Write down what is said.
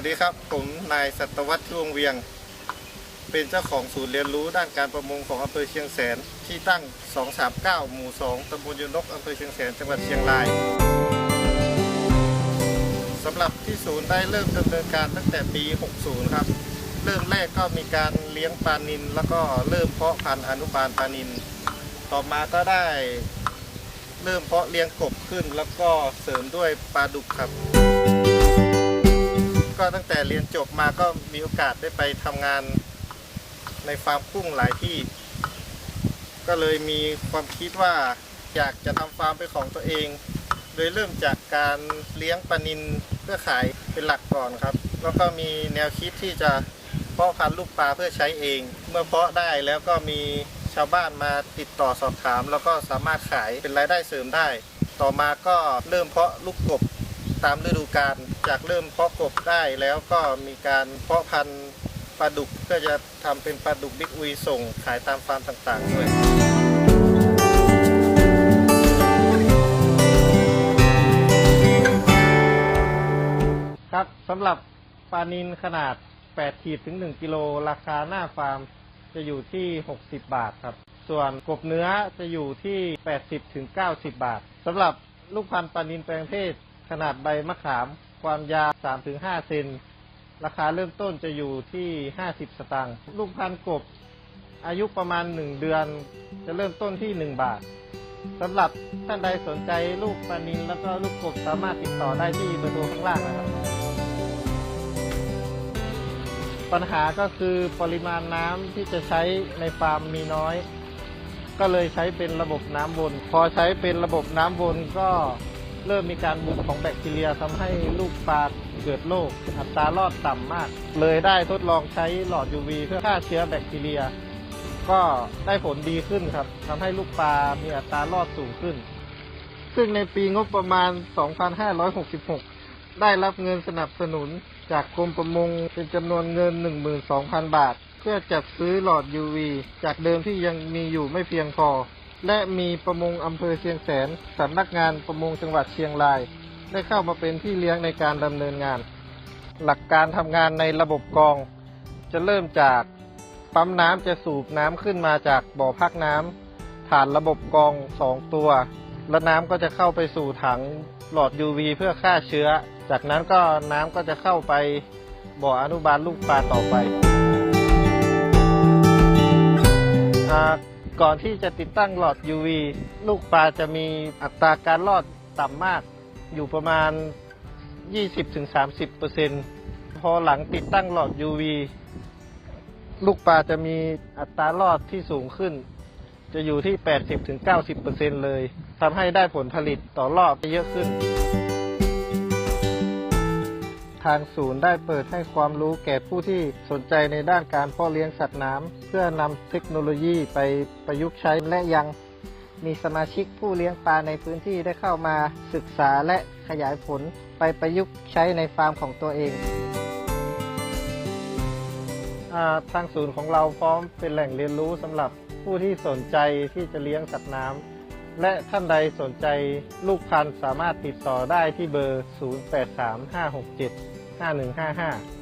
สัตวัตที่วงเวียง เป็นเจ้าของศูนย์เรียนรู้ด้านการประมงของอำเภอเชียงแสนที่ตั้ง 239 หมู่ 2ตำบลยนนกอำเภอเชียงแสนจังหวัดเชียงรายสำหรับที่ศูนย์ได้เริ่มดำเนินการตั้งแต่ปี 60 ครับ เริ่มแรกก็มีการเลี้ยงปลานิลแล้วก็เริ่มเพาะพันธุ์อนุบาลปลานิลต่อมาก็ได้เริ่มเพาะเลี้ยงกบขึ้น แล้วก็เสริมด้วยปลาดุกครับ ก็ตั้งแต่เรียนจบมาก็มีโอกาสได้ไปทำงานในฟาร์มกุ้งหลายที่ ก็เลยมีความคิดว่าอยากจะทำฟาร์มเป็นของตัวเอง โดยเริ่มจากการเลี้ยงปลานิลเพื่อขายเป็นหลักก่อนครับ แล้วก็มีแนวคิดที่จะเพาะพันธุ์ลูกปลาเพื่อใช้เอง เมื่อเพาะได้แล้วก็มีชาวบ้านมาติดต่อสอบถาม แล้วก็สามารถขายเป็นรายได้เสริมได้ ต่อมาก็เริ่มเพาะลูกกบตามฤดูกาล จากเริ่มเพาะกบได้แล้วก็มีการเพาะพันธุ์ปลาดุกเพื่อจะทำเป็นปลาดุกบิ๊กอุยส่งขายตามฟาร์มต่างๆด้วยครับสำหรับปลานินขนาด 8 ขีดถึง 1 กิโลราคาหน้าฟาร์มจะอยู่ที่ 60 บาทครับ ส่วนกบเนื้อจะอยู่ที่ 80 ถึง 90 บาทสำหรับลูกพันธุ์ปลานินแปลงเพศขนาดใบมะขาม ความยาว3ถึง5เซน ราคาเริ่มต้นจะอยู่ที่50สตางค์ ลูกพันกบ อายุประมาณ1เดือน จะเริ่มต้นที่1บาทสำหรับท่านใดสนใจลูกปลานินแล้วก็ลูกกบสามารถติดต่อได้ที่เบอร์โทรข้างล่างนะครับ ปัญหาก็คือปริมาณน้ำที่จะใช้ในฟาร์มมีน้อย ก็เลยใช้เป็นระบบน้ำวน พอใช้เป็นระบบน้ำวนก็ เริ่มมีการบุกของแบคทีเรียทำให้ลูกปลาเกิดโรคอัตรารอดต่ำมาก เลยได้ทดลองใช้หลอด UV เพื่อฆ่าเชื้อแบคทีเรีย ก็ได้ผลดีขึ้นครับทำให้ลูกปลา มีอัตรารอดสูงขึ้น ซึ่งในปีงบประมาณ 2566 ได้รับเงินสนับสนุนจากกรมประมงเป็นจำนวนเงิน 12,000 บาท เพื่อจัดซื้อหลอด UV จากเดิมที่ยังมีอยู่ไม่เพียงพอ และมีประมงอำเภอเชียงแสนสำนักงานประมงจังหวัดเชียงราย ได้เข้ามาเป็นที่เลี้ยงในการดำเนินงาน หลักการทำงานในระบบกรอง จะเริ่มจากปั๊มน้ำจะสูบน้ำขึ้นมาจากบ่อพักน้ำผ่านระบบกรองสองตัว แล้วน้ำก็จะเข้าไปสู่ถังหลอด UV เพื่อฆ่าเชื้อ จากนั้นก็น้ำก็จะเข้าไปบ่ออนุบาลลูกปลาต่อไป ก่อนที่จะติดตั้งหลอด UV ลูกปลาจะมีอัตราการรอดต่ำมาก อยู่ประมาณ 20-30%พอหลังติดตั้งหลอด UV ลูกปลาจะมีอัตรารอดที่สูงขึ้น จะอยู่ที่ 80-90%เลยทำให้ได้ผลผลิตต่อรอบเยอะขึ้น ทางศูนย์ได้เปิดให้ความรู้แก่ผู้ที่สนใจในด้านการเพาะเลี้ยงสัตว์น้ำเพื่อนำเทคโนโลยีไปประยุกต์ใช้และยังมีสมาชิกผู้เลี้ยงปลาในพื้นที่ได้เข้ามาศึกษาและขยายผลไปประยุกต์ใช้ในฟาร์มของตัวเองอทางศูนย์ของเราพร้อมเป็นแหล่งเรียนรู้สำหรับผู้ที่สนใจที่จะเลี้ยงสัตว์น้ำ และท่านใดสนใจลูกพันธุ์สามารถติดต่อได้ที่เบอร์ 0835675155